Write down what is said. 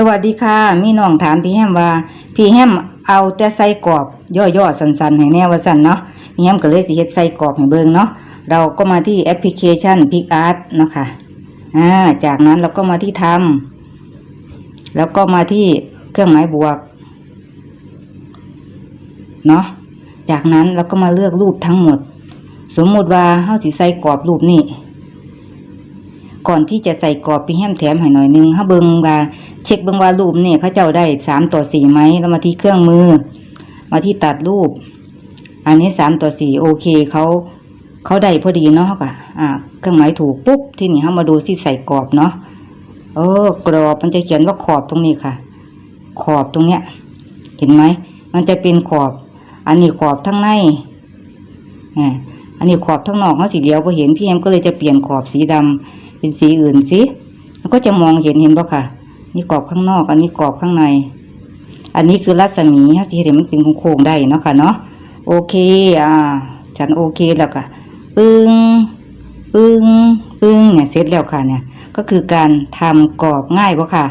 สวัสดีค่ะ มีน้องถามพี่แฮมว่า พี่แฮมเอาแต่ใส่กรอบ ย่อๆสันๆให้แน่ว่าสันเนาะพี่แฮมก็เลยสิเฮ็ดใส่กรอบให้เบิ่งเนาะเราก็มาที่แอปพลิเคชัน PicArt เนาะค่ะอ่าจากนั้นเราก็มาที่ทำแล้วก็มาที่เครื่องหมายบวกเนาะจากนั้นเราก็มาเลือกรูปทั้งหมด สมมติว่าเฮาสิใส่กรอบรูปนี้ ก่อนที่จะใส่กรอบพี่แฮมแถมให้หน่อยนึงถ้าเบิงว่าเช็คเบิงว่ารูปนี่ยเขาเจ้าได้สามต่อสี่ไหมแล้วมาที่เครื่องมือ มาที่ตัดรูป อันนี้สามต่อสี่โอเคเขาเขาได้พอดีเนาะค่ะอ่า เครื่องหมายถูกปุ๊บที่นี่เขามาดูที่ใส่กรอบเนาะเออกรอบมันจะเขียนว่าขอบตรงนี้ค่ะ ขอบตรงเนี้ย เห็นไหมมันจะเป็นขอบ อันนี้ขอบทั้งในอ่าอันนี้ขอบทั้งนอกเขาสีเหลียวพอเห็นพี่แอมก็เลยจะเปลี่ยนขอบสีดำ เป็นสีอื่นสิแล้วก็จะมองเห็นเห็นปะค่ะ นี่กรอบข้างนอก อันนี้กรอบข้างใน อันนี้คือรัศมีถ้าสีเห็นมันเป็นโค้งๆได้เนาะค่ะเนาะโอเค อ่า ฉันโอเคแล้วค่ะ ปึ้ง ปึ้ง ปึ้งเนี่ยเสร็จแล้วค่ะเนี่ย ก็คือการทำกรอบง่ายปะค่ะ